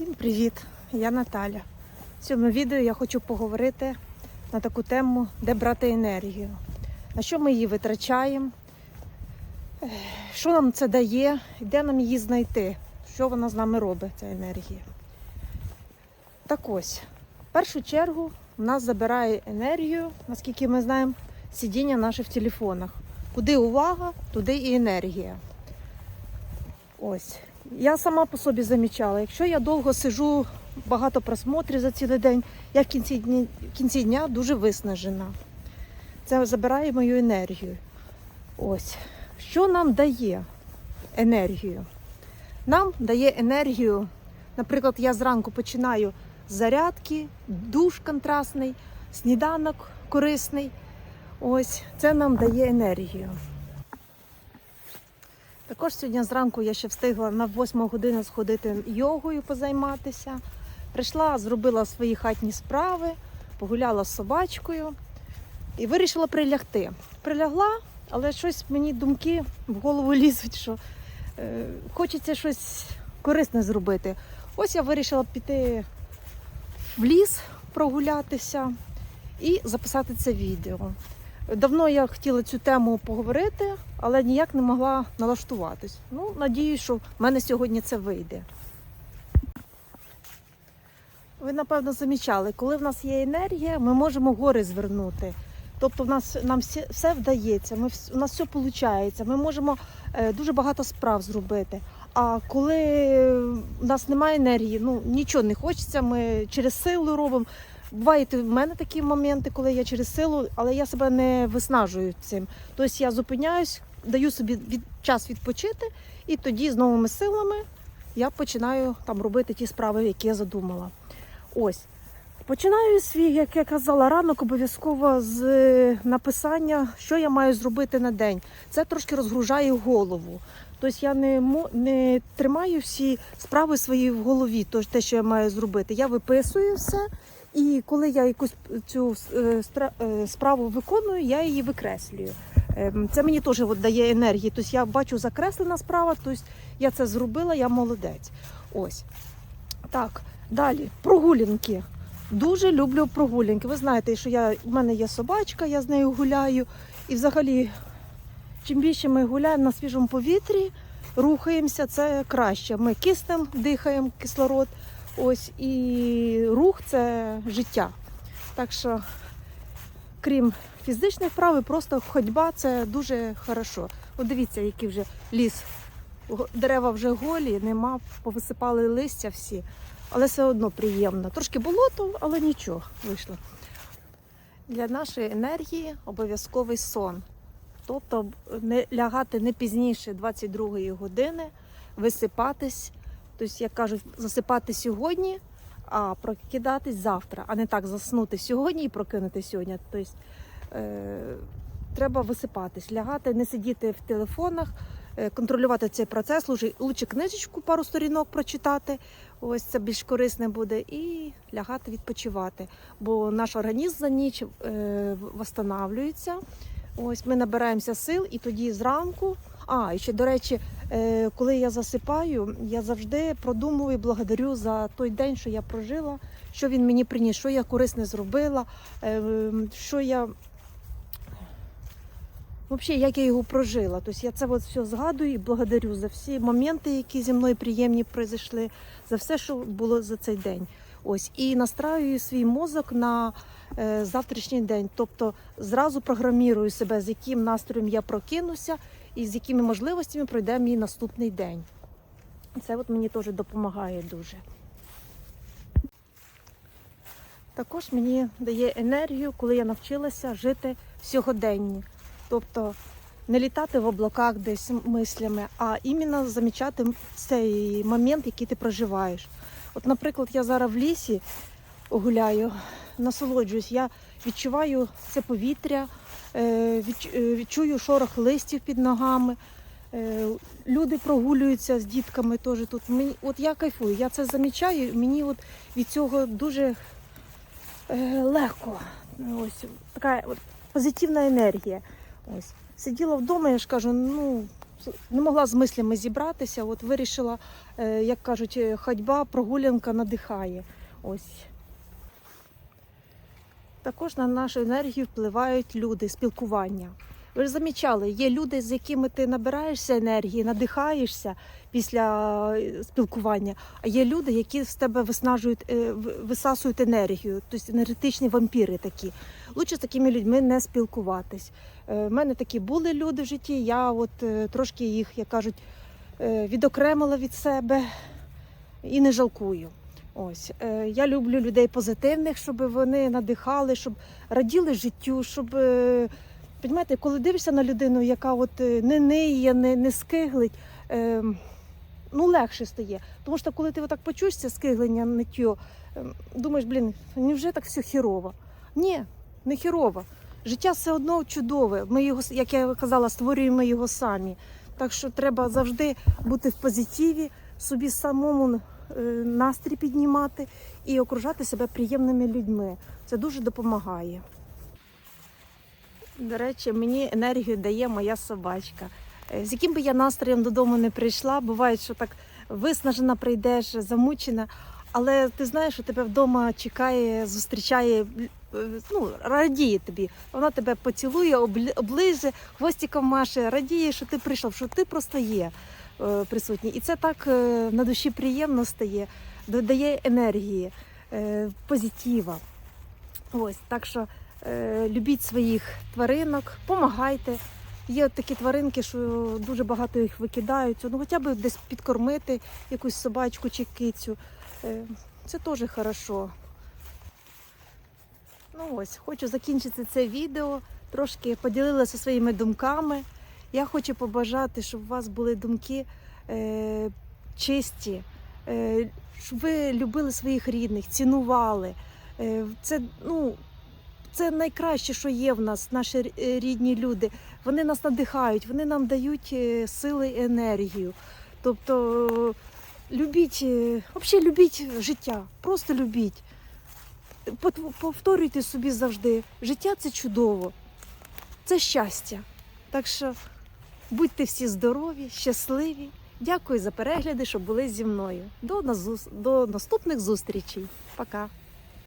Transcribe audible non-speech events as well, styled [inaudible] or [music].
Всім привіт! Я Наталя. В цьому відео я хочу поговорити на таку тему, де брати енергію, на що ми її витрачаємо, що нам це дає, де нам її знайти, що вона з нами робить, ця енергія. Так ось, в першу чергу в нас забирає енергію, наскільки ми знаємо, сидіння наших в телефонах. Куди увага, туди і енергія. Ось. Я сама по собі замічала, якщо я довго сижу, багато просмотрів за цілий день, я в кінці дня, в кінці дня дуже виснажена. Це забирає мою енергію. Ось. Що нам дає енергію? Нам дає енергію, наприклад, я зранку починаю з зарядки, душ контрастний, сніданок корисний. Ось це нам дає енергію. Також сьогодні зранку я ще встигла на 8 годину сходити йогою позайматися. Прийшла, зробила свої хатні справи, погуляла з собачкою і вирішила прилягти. Прилягла, але щось мені думки в голову [laughs] лізуть, що е, хочеться щось корисне зробити. Ось я вирішила піти в ліс прогулятися і записати це відео. Давно я хотіла цю тему поговорити, але ніяк не могла налаштуватись. Ну, надіюсь, що в мене сьогодні це вийде. Ви, напевно, замічали, коли в нас є енергія, ми можемо гори звернути. Тобто в нас нам все, все вдається, ми, у нас все виходить, ми можемо е, дуже багато справ зробити. А коли в нас немає енергії, ну нічого не хочеться, ми через силу робимо. Бувають в мене такі моменти, коли я через силу, але я себе не виснажую цим. Тобто я зупиняюсь, даю собі від, час відпочити, і тоді з новими силами я починаю там робити ті справи, які я задумала. Ось. Починаю свій, як я казала, ранок обов'язково з е, написання, що я маю зробити на день. Це трошки розгружає голову. Тобто я не, не тримаю всі справи свої в голові, те, що я маю зробити. Я виписую все, і коли я якусь цю е, е, справу виконую, я її викреслюю. Ем, Це мені теж от дає енергії. Тобто я бачу закреслена справа, тобто я це зробила, я молодець. Ось. Так, далі, прогулянки. Дуже люблю прогулянки. Ви знаєте, що я, в мене є собачка, я з нею гуляю. І взагалі, чим більше ми гуляємо на свіжому повітрі, рухаємося, це краще. Ми киснем дихаємо кислород. Ось і рух це життя. Так що, крім фізичних вправ, просто ходьба це дуже хорошо. От дивіться, який вже ліс. Дерева вже голі, нема, повисипали листя всі, але все одно приємно. Трошки болото, але нічого вийшло. Для нашої енергії обов'язковий сон. Тобто не лягати не пізніше 22 години, висипатись, тобто, як кажуть, засипати сьогодні, а прокидатись завтра, а не так заснути сьогодні і прокинути сьогодні. Тобто, е, треба висипатись, лягати, не сидіти в телефонах, е, контролювати цей процес. Лучше, лучше книжечку, пару сторінок прочитати. Ось це більш корисне буде, і лягати відпочивати. Бо наш організм за ніч е, восстанавлюється. Ось ми набираємося сил, і тоді зранку. А, і ще до речі, коли я засипаю, я завжди продумую, благодарю за той день, що я прожила, що він мені приніс, що я корисне зробила, е, що я. Взагалі, як я його прожила. Тобто я це от все згадую і благодарю за всі моменти, які зі мною приємні пройшли, за все, що було за цей день. Ось і настраюю свій мозок на е, завтрашній день. Тобто зразу програмірую себе, з яким настроєм я прокинуся і з якими можливостями пройде мій наступний день. Це от мені теж допомагає дуже. Також мені дає енергію, коли я навчилася жити в сьогоденні. Тобто не літати в облаках десь мислями, а іменно замічати цей момент, який ти проживаєш. От, наприклад, я зараз в лісі гуляю, насолоджуюсь, я відчуваю це повітря, е, е, відчую шорох листів під ногами. Е, Люди прогулюються з дітками теж тут. От я кайфую, я це замічаю, мені от від цього дуже легко. Ось така от позитивна енергія. Ось. Сиділа вдома, я ж кажу, ну не могла з мислями зібратися. От вирішила, як кажуть, ходьба, прогулянка надихає. Ось. Також на нашу енергію впливають люди, спілкування. Ви ж замічали, є люди, з якими ти набираєшся енергії, надихаєшся після е, спілкування, а є люди, які з тебе виснажують, е, висасують енергію, тобто енергетичні вампіри такі. Лучше з такими людьми не спілкуватись. У мене такі були люди в житті, я от е, трошки їх, як кажуть, е, відокремила від себе і не жалкую. Ось е, я люблю людей позитивних, щоб вони надихали, щоб раділи життю, щоб е, Понімаєте, коли дивишся на людину, яка от е, не ниє, не, не скиглить, е, ну легше стає. Тому що коли ти отак почуєш це скиглення, ниттю, е, думаєш, блін, невже так все хірово? Ні, не хірово. Життя все одно чудове. Ми його, як я казала, створюємо його самі. Так що треба завжди бути в позитиві, собі самому настрій піднімати і окружати себе приємними людьми. Це дуже допомагає. До речі, мені енергію дає моя собачка. Е, З яким би я настроєм додому не прийшла, буває, що так виснажена прийдеш, замучена, але ти знаєш, що тебе вдома чекає, зустрічає, е, ну, радіє тобі. Вона тебе поцілує, оближе, хвостиком маше, радіє, що ти прийшов, що ти просто є е, присутній. І це так е, на душі приємно стає, додає енергії, е, позитива. Ось, так що любіть своїх тваринок, помагайте. Є такі тваринки, що дуже багато їх викидають. Ну, хоча б десь підкормити якусь собачку чи кицю. Це теж хорошо. Ну ось, хочу закінчити це відео. Трошки поділилася своїми думками. Я хочу побажати, щоб у вас були думки е, чисті, е, щоб ви любили своїх рідних, цінували. Е, це, ну, це найкраще, що є в нас, наші е, рідні люди. Вони нас надихають, вони нам дають е, сили і енергію. Тобто любіть, е, взагалі любіть життя, просто любіть. Повторюйте собі завжди, життя це чудово, це щастя. Так що будьте всі здорові, щасливі. Дякую за перегляди, що були зі мною. До, до наступних зустрічей. Пока.